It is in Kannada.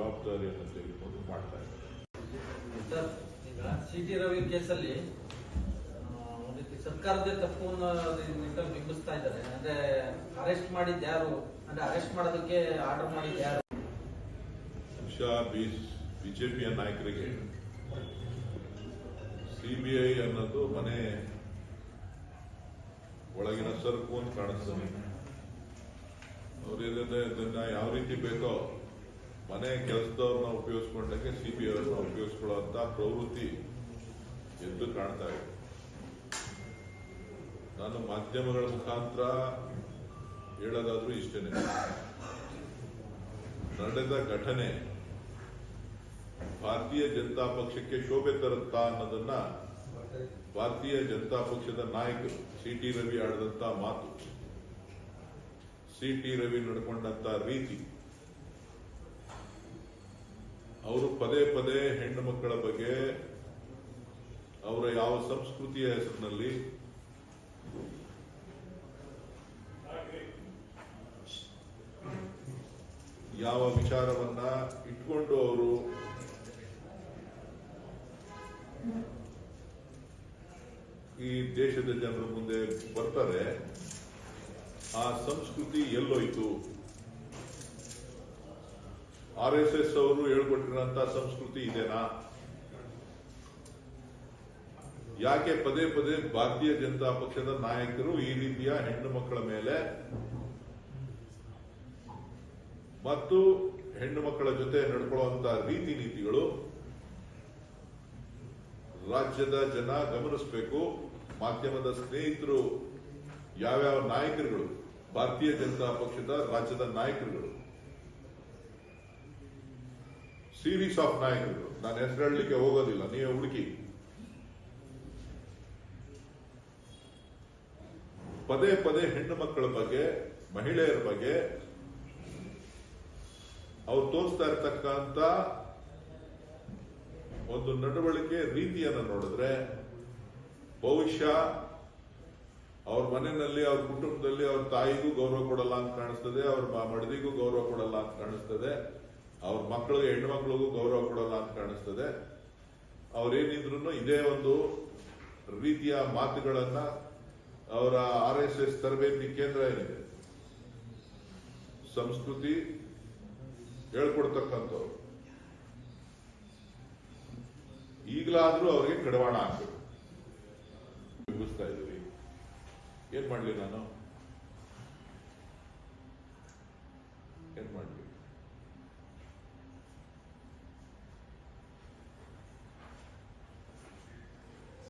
ಜವಾಬ್ದಾರಿಯನ್ನು ತೆಗೆದುಕೊಂಡು ಮಾಡ್ತಾ ಇದ್ದಾರೆ. ಸಿ ಟಿ ರವಿ ಕೇಸಲ್ಲಿ ಸರ್ಕಾರದೇ ತಪ್ಪು ಅನ್ನೋ ಬಿಂಬಿಸ್ತಾ ಇದ್ದಾರೆ. ಅಂದ್ರೆ ಅರೆಸ್ಟ್ ಮಾಡಿದ್ ಯಾರು? ಅಂದ್ರೆ ಅರೆಸ್ಟ್ ಮಾಡೋದಕ್ಕೆ ಆರ್ಡರ್ ಮಾಡಿದ್ ಯಾರು? ಬಹುಶಃ ಬಿಜೆಪಿಯ ನಾಯಕರಿಗೆ ಸಿಬಿಐ ಅನ್ನೋದು ಮನೆ ಒಳಗಿನ ಸರಕು ಅಂತ ಕಾಣಿಸ್ತದೆ. ಅವ್ರ ಅದನ್ನ ಯಾವ ರೀತಿ ಬೇಕೋ ಮನೆ ಕೆಲಸದವ್ರನ್ನ ಉಪಯೋಗಿಸ್ಕೊಂಡಂಗೆ ಸಿಬಿಐ ಅವ್ರನ್ನ ಉಪಯೋಗಿಸ್ಕೊಳ್ಳುವಂತ ಪ್ರವೃತ್ತಿ ಎದ್ದು ಕಾಣ್ತಾ ಇದೆ. ನಾನು ಮಾಧ್ಯಮಗಳ ಮುಖಾಂತರ ಹೇಳೋದಾದ್ರೂ ಇಷ್ಟೇನೆ. ನಡೆದ ಘಟನೆ ಭಾರತೀಯ ಜನತಾ ಪಕ್ಷಕ್ಕೆ ಶೋಭೆ ತರುತ್ತಾ ಅನ್ನೋದನ್ನ ಭಾರತೀಯ ಜನತಾ ಪಕ್ಷದ ನಾಯಕರು ಸಿ ಟಿ ರವಿ ಆಡಿದಂತ ಮಾತು. ಸಿ ಟಿ ರವಿ ನಡ್ಕೊಂಡಂತ ರೀತಿ ಅವರು ಪದೇ ಪದೇ ಹೆಣ್ಣು ಮಕ್ಕಳ ಬಗ್ಗೆ ಅವರ ಯಾವ ಸಂಸ್ಕೃತಿಯ ಹೆಸರಿನಲ್ಲಿ ಯಾವ ವಿಚಾರವನ್ನ ಇಟ್ಕೊಂಡು ಅವರು ಈ ದೇಶದ ಜನರ ಮುಂದೆ ಬರ್ತಾರೆ, ಆ ಸಂಸ್ಕೃತಿ ಎಲ್ಲೋಯ್ತು. ಆರ್ ಎಸ್ ಎಸ್ ಅವರು ಹೇಳ್ಕೊಟ್ಟಿರುವಂತಹ ಸಂಸ್ಕೃತಿ ಇದೆನಾ? ಯಾಕೆ ಪದೇ ಪದೇ ಭಾರತೀಯ ಜನತಾ ಪಕ್ಷದ ನಾಯಕರು ಈ ರೀತಿಯ ಹೆಣ್ಣು ಮಕ್ಕಳ ಮೇಲೆ ಮತ್ತು ಹೆಣ್ಣು ಮಕ್ಕಳ ಜೊತೆ ನಡ್ಕೊಳ್ಳುವಂತಹ ರೀತಿ ನೀತಿಗಳು ರಾಜ್ಯದ ಜನ ಗಮನಿಸಬೇಕು. ಮಾಧ್ಯಮದ ಸ್ನೇಹಿತರು ಯಾವ್ಯಾವ ನಾಯಕರುಗಳು? ಭಾರತೀಯ ಜನತಾ ಪಕ್ಷದ ರಾಜ್ಯದ ನಾಯಕರುಗಳು. ಸೀರೀಸ್ ಆಫ್ ನಾಯಕರು. ನಾನು ಹೆಸರು ಹೇಳಲಿಕ್ಕೆ ಹೋಗೋದಿಲ್ಲ. ನೀವೇ ಹುಡುಕಿ. ಪದೇ ಪದೇ ಹೆಣ್ಣು ಮಕ್ಕಳ ಬಗ್ಗೆ, ಮಹಿಳೆಯರ ಬಗ್ಗೆ ಅವ್ರು ತೋರಿಸ್ತಾ ಇರ್ತಕ್ಕಂತ ಒಂದು ನಡವಳಿಕೆ ರೀತಿಯನ್ನು ನೋಡಿದ್ರೆ, ಬಹುಶಃ ಅವ್ರ ಮನೆಯಲ್ಲಿ, ಅವ್ರ ಕುಟುಂಬದಲ್ಲಿ ಅವ್ರ ತಾಯಿಗೂ ಗೌರವ ಕೊಡಲ್ಲ ಅಂತ ಕಾಣಿಸ್ತದೆ, ಅವ್ರ ಮಡದಿಗೂ ಗೌರವ ಕೊಡಲ್ಲ ಅಂತ ಕಾಣಿಸ್ತದೆ. ಅವ್ರ ಮಕ್ಕಳಿಗೆ, ಹೆಣ್ಣು ಮಕ್ಕಳಿಗೂ ಗೌರವ ಕೊಡೋಲ್ಲ ಅಂತ ಕಾಣಿಸ್ತದೆ. ಅವರೇನಿದ್ರು ಇದೇ ಒಂದು ರೀತಿಯ ಮಾತುಗಳನ್ನ ಅವರ ಆರ್ ಎಸ್ ಎಸ್ ತರಬೇತಿ ಕೇಂದ್ರ ಏನಿದೆ? ಸಂಸ್ಕೃತಿ ಹೇಳ್ಕೊಡ್ತಕ್ಕಂಥವ್ರು. ಈಗಲಾದ್ರೂ ಅವರಿಗೆ ಕಡವಾಣ ಆಗ್ತದೆ ಮುಗಿಸ್ತಾ ಇದ್ದೀವಿ. ಏನ್ ಮಾಡಲಿ ನಾನು? ಏನ್ ಮಾಡ್ಲಿ?